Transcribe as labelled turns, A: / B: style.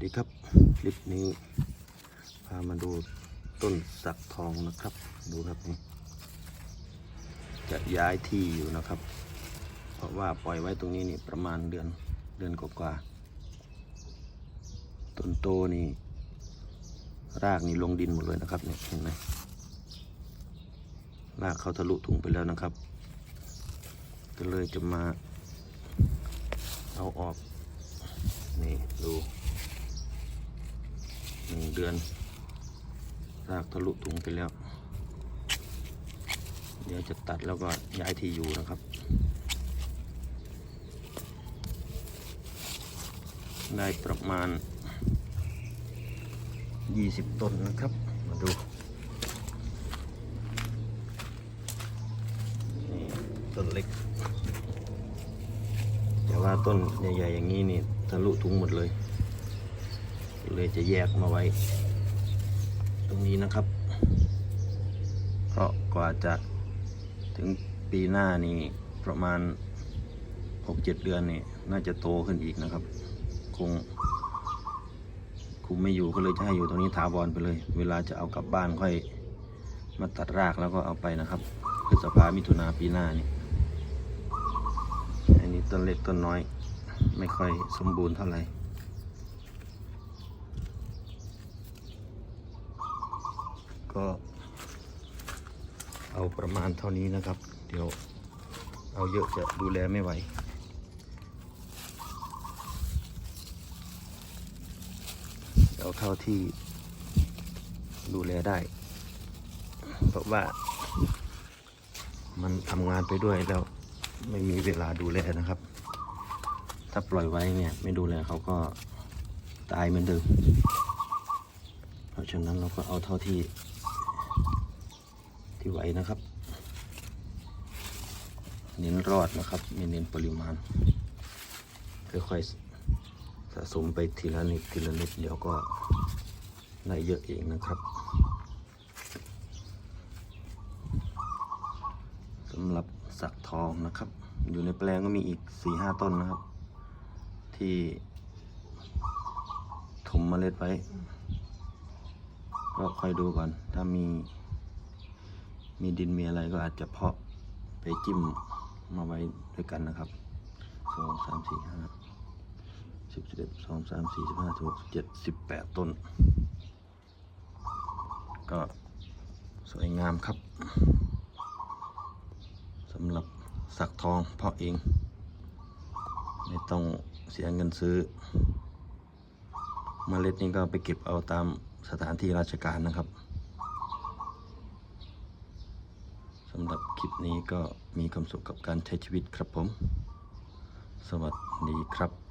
A: สดีครับคลิปนี้พามาดูต้นสักทองนะครับ ดูครับนี่จะย้ายที่อยู่นะครับ เพราะว่าปล่อยไว้ตรงนี้นี่ประมาณเดือนเดือนกว่าๆต้นโตนี่ รากนี่ลงดินหมดเลยนะครับเนี่ยเห็นไหมรากเขาทะลุถุงไปแล้วนะครับ ก็เลยจะมาเอาออกนี่ดู หนึ่งเดือนรากทะลุถุงไปแล้ว เดี๋ยวจะตัดแล้วก็ย้ายที่อยู่นะครับ ได้ประมาณ 20 ต้นนะครับ มาดูต้นเล็ก แต่ว่าต้นใหญ่ๆอย่างนี้นี่ทะลุถุงหมดเลย เลยจะแยกมาไว้ ตรงนี้นะครับ เพราะกว่าจะถึงปีหน้านี่ประมาณ 6-7 เดือนนี่น่าจะโตขึ้นอีกนะครับ คงคุมไม่อยู่ก็เลยจะให้อยู่ตรงนี้ถาวรไปเลย เวลาจะเอากลับบ้านค่อยมาตัดรากแล้วก็เอาไปนะครับพฤษภามิถุนาปีหน้านี่อันนี้ต้นเล็กต้นน้อย ไม่ค่อยสมบูรณ์เท่าไหร่ ก็เอาประมาณเท่านี้นะครับ เดี๋ยวเอาเยอะจะดูแลไม่ไหว เอาเท่าที่ดูแลได้ เพราะว่ามันทำงานไปด้วยแล้วไม่มีเวลาดูแลนะครับ ถ้าปล่อยไว้เนี่ยไม่ดูแลเขาก็ตายเหมือนเดิม เพราะฉะนั้นเราก็เอาเท่าที่ ที่ไหวนะครับ เน้นรอดนะครับไม่เน้นปริมาณ ค่อยๆสะสมไปทีละนิดทีละนิดเดี๋ยวก็ได้เยอะเองนะครับสำหรับสักทองนะครับ อยู่ในแปลงก็มีอีกสี่ห้าต้นนะครับ ที่ถมเมล็ดไว้ก็ค่อยดูก่อน ถ้ามี มีดินมีอะไรก็อาจจะเพาะไปจิ้มมาไว้ด้วยกันนะครับสองสามสี่ห้าสิบสิบเอ็ดสองสามสี่สิบห้าสิบหกสิบเจ็ดสิบแปดต้น ก็สวยงามครับสำหรับสักทองเพาะเอง ไม่ต้องเสียเงินซื้อมเมล็ดนี้ก็ไปเก็บเอาตามสถานที่ราชการนะครับ สำหรับคลิปนี้ก็มีความสุขกับการใช้ชีวิตครับผม สวัสดีครับ